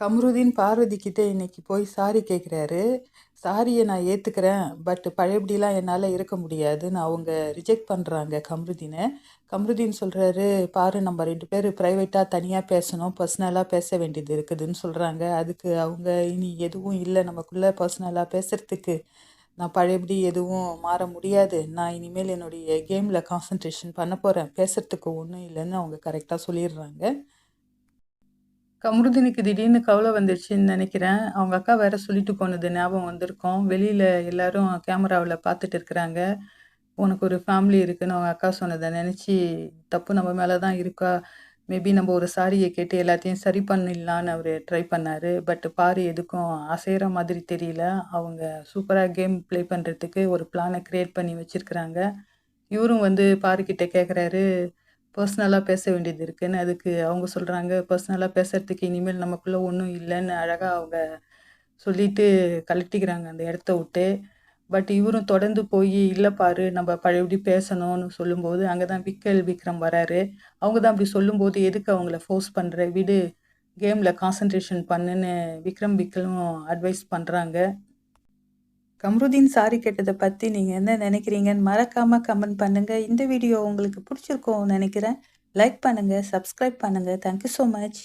கம்ருதீன் பார்வதிக்கிட்ட இன்னைக்கு போய் சாரி கேட்குறாரு சாரியை நான் ஏற்றுக்கிறேன் பட் பழையபடிலாம் என்னால் இருக்க முடியாதுன்னு அவங்க ரிஜெக்ட் பண்ணுறாங்க கம்ருதீனை. கம்ருதீன் சொல்கிறாரு பாரு நம்ம ரெண்டு பேர் ப்ரைவேட்டாக தனியாக பேசணும் பர்சனலாக பேச வேண்டியது இருக்குதுன்னு சொல்கிறாங்க அதுக்கு அவங்க இனி எதுவும் இல்லை நமக்குள்ளே பர்சனலாக பேசுகிறதுக்கு நான் பழையபடி எதுவும் மாற முடியாது. நான் இனிமேல் என்னுடைய கேமில் கான்சன்ட்ரேஷன் பண்ண போகிறேன் பேசுகிறதுக்கு ஒன்றும் இல்லைன்னு அவங்க கரெக்டாக சொல்லிடுறாங்க. கமருதினுக்கு திடீர்னு கவலை வந்துருச்சுன்னு நினைக்கிறேன். அவங்க அக்கா வேற சொல்லிட்டு போனது ஞாபகம் வந்திருக்கோம். வெளியில் எல்லாரும் கேமராவில் பார்த்துட்டு இருக்கிறாங்க. உனக்கு ஒரு ஃபேமிலி இருக்குன்னு அவங்க அக்கா சொன்னதை நினச்சி தப்பு நம்ம மேலே தான் இருக்கா? மேபி நம்ம ஒரு சாரியை கேட்டு எல்லாத்தையும் சரி பண்ணிடலான்னு அவர் ட்ரை பண்ணார். பட் பாரு எதுக்கும் அசைகிற மாதிரி தெரியல. அவங்க சூப்பராக கேம் ப்ளே பண்ணுறதுக்கு ஒரு பிளானை க்ரியேட் பண்ணி வச்சுருக்குறாங்க. இவரும் வந்து பாரு கிட்டே கேட்குறாரு பர்சனலாக பேச வேண்டியது இருக்குன்னு அதுக்கு அவங்க சொல்கிறாங்க பர்சனலாக பேசுறதுக்கு இனிமேல் நமக்குள்ளே ஒன்றும் இல்லைன்னு அழகாக அவங்க சொல்லிட்டு கழட்டிக்கிறாங்க அந்த இடத்த விட்டு. பட் இவரும் தொடர்ந்து போய் இல்லை பாரு நம்ம பழையபடி பேசணும்னு சொல்லும்போது அங்கே தான் விக்கல் விக்ரம் வராரு. அவங்க தான் அப்படி சொல்லும்போது எதுக்கு அவங்கள ஃபோர்ஸ் பண்ணுற விடு கேமில் கான்சன்ட்ரேஷன் பண்ணுன்னு விக்ரம் விக்கலும் அட்வைஸ் பண்ணுறாங்க கம்ருதீன் சாரி கேட்டதை பற்றி நீங்கள் என்ன நினைக்கிறீங்கன்னு மறக்காமல் கமெண்ட் பண்ணுங்கள் இந்த வீடியோ உங்களுக்கு பிடிச்சிருக்கோம் நினைக்கிறேன். லைக் பண்ணுங்கள் சப்ஸ்கிரைப் பண்ணுங்கள் தேங்க்யூ ஸோ மச்